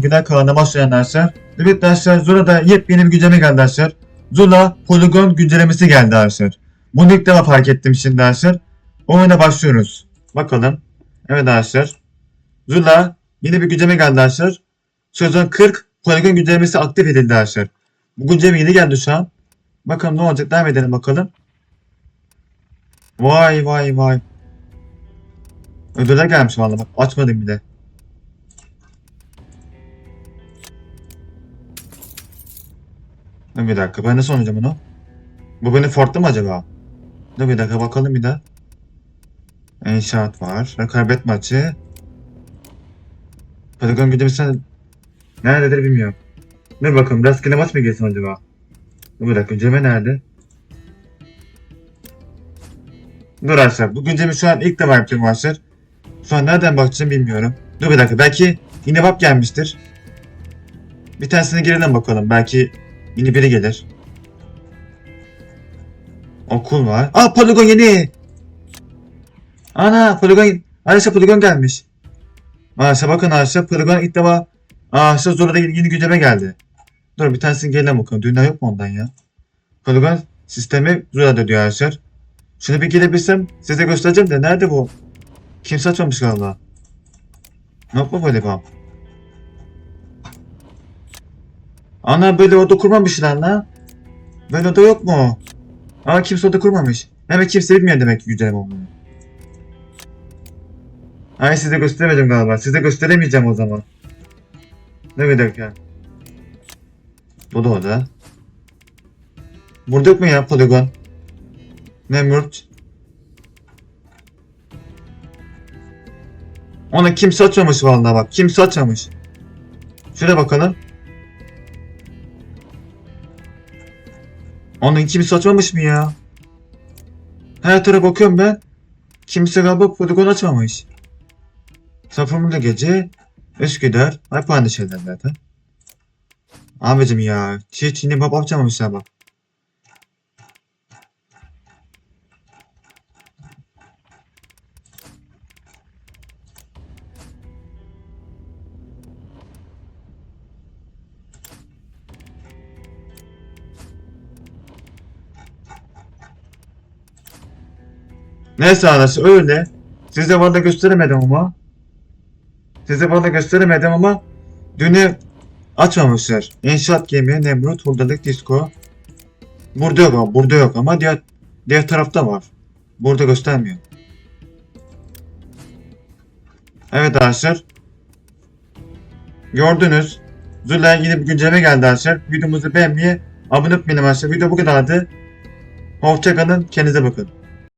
Günah kanalına başlayan arkadaşlar. Evet arkadaşlar Zula'da yepyeni bir güncelleme geldi arkadaşlar. Zula Polygon güncellemesi geldi arkadaşlar. Bunu ilk defa fark ettim şimdi arkadaşlar. Oyuna başlıyoruz. Bakalım. Evet arkadaşlar. Zula yeni bir güncelleme geldi arkadaşlar. Sezon 40 Polygon güncellemesi aktif edildi arkadaşlar. Bu güncelleme yeni geldi şu an. Bakalım ne olacak devam edelim bakalım. Vay vay vay. Ödüller gelmiş valla bak açmadım bile. Dur bir dakika ben nasıl oynayacağım onu? Bu benim Ford'da mı acaba? Dur bir dakika bakalım bir daha. İnşaat var. Rekabet maçı. Patagon güdümüsü nerededir bilmiyorum. Dur bakalım rastgele maç mı gelsin acaba? Dur bir dakika güncelleme nerede? Dur arkadaşlar bu güncelleme şu an ilk defa yapıyorum arkadaşlar. Şu an nereden bakacağım bilmiyorum. Dur bir dakika belki yine bak gelmiştir. Bir tanesine girelim bakalım. Belki yeni biri gelir. Okul var. Aa poligon yeni. Ana poligon. Arkadaşlar poligon gelmiş. Arkadaşlar bakın arkadaşlar poligon ilk defa Arkadaşlar Zora'da yeni, yeni güncelleme geldi. Dur bir tanesini gelelim bakalım. Dünya yok mu ondan ya? Poligon sistemi Zora'da diyor arkadaşlar. Şunu bir gelebilsem size göstereceğim de nerede bu? Kimse açmamış galiba. Ne yapma böyle Ana böyle oda kurmamış lan la. Böyle oda yok mu? Aa kimse oda kurmamış. Demek kimse bilmiyor demek güncelleme olduğunu. Ay size gösteremedim galiba. Size gösteremeyeceğim o zaman. Ne bir dakika. Bu da oda. Burada yok mu ya poligon? Nemrut. Ona kimse açmamış vallahi bak. Kimse açmamış. Şöyle bakalım. Onun kimse açmamış mı ya? Her tarafa bakıyorum ben. Kimse galiba poligon açmamış. Safırmılı gece. Üsküdar. Hep aynı şeyler zaten. Abicim ya. Hiç yine bab açmamışlar bak. Neyse arkadaşlar öyle. Size bana gösteremedim ama. Size bana gösteremedim ama dünü açmamışlar. İnşaat gemi, Nemrut, Hurdalık, Disco. Burada yok ama burada yok ama diğer diğer tarafta var. Burada göstermiyor. Evet arkadaşlar. Gördünüz. Zula'ya yeni bir güncelleme geldi arkadaşlar. Videomuzu beğenmeyi, abone olmayı arkadaşlar. Video bu kadardı. Hoşçakalın. Kendinize bakın.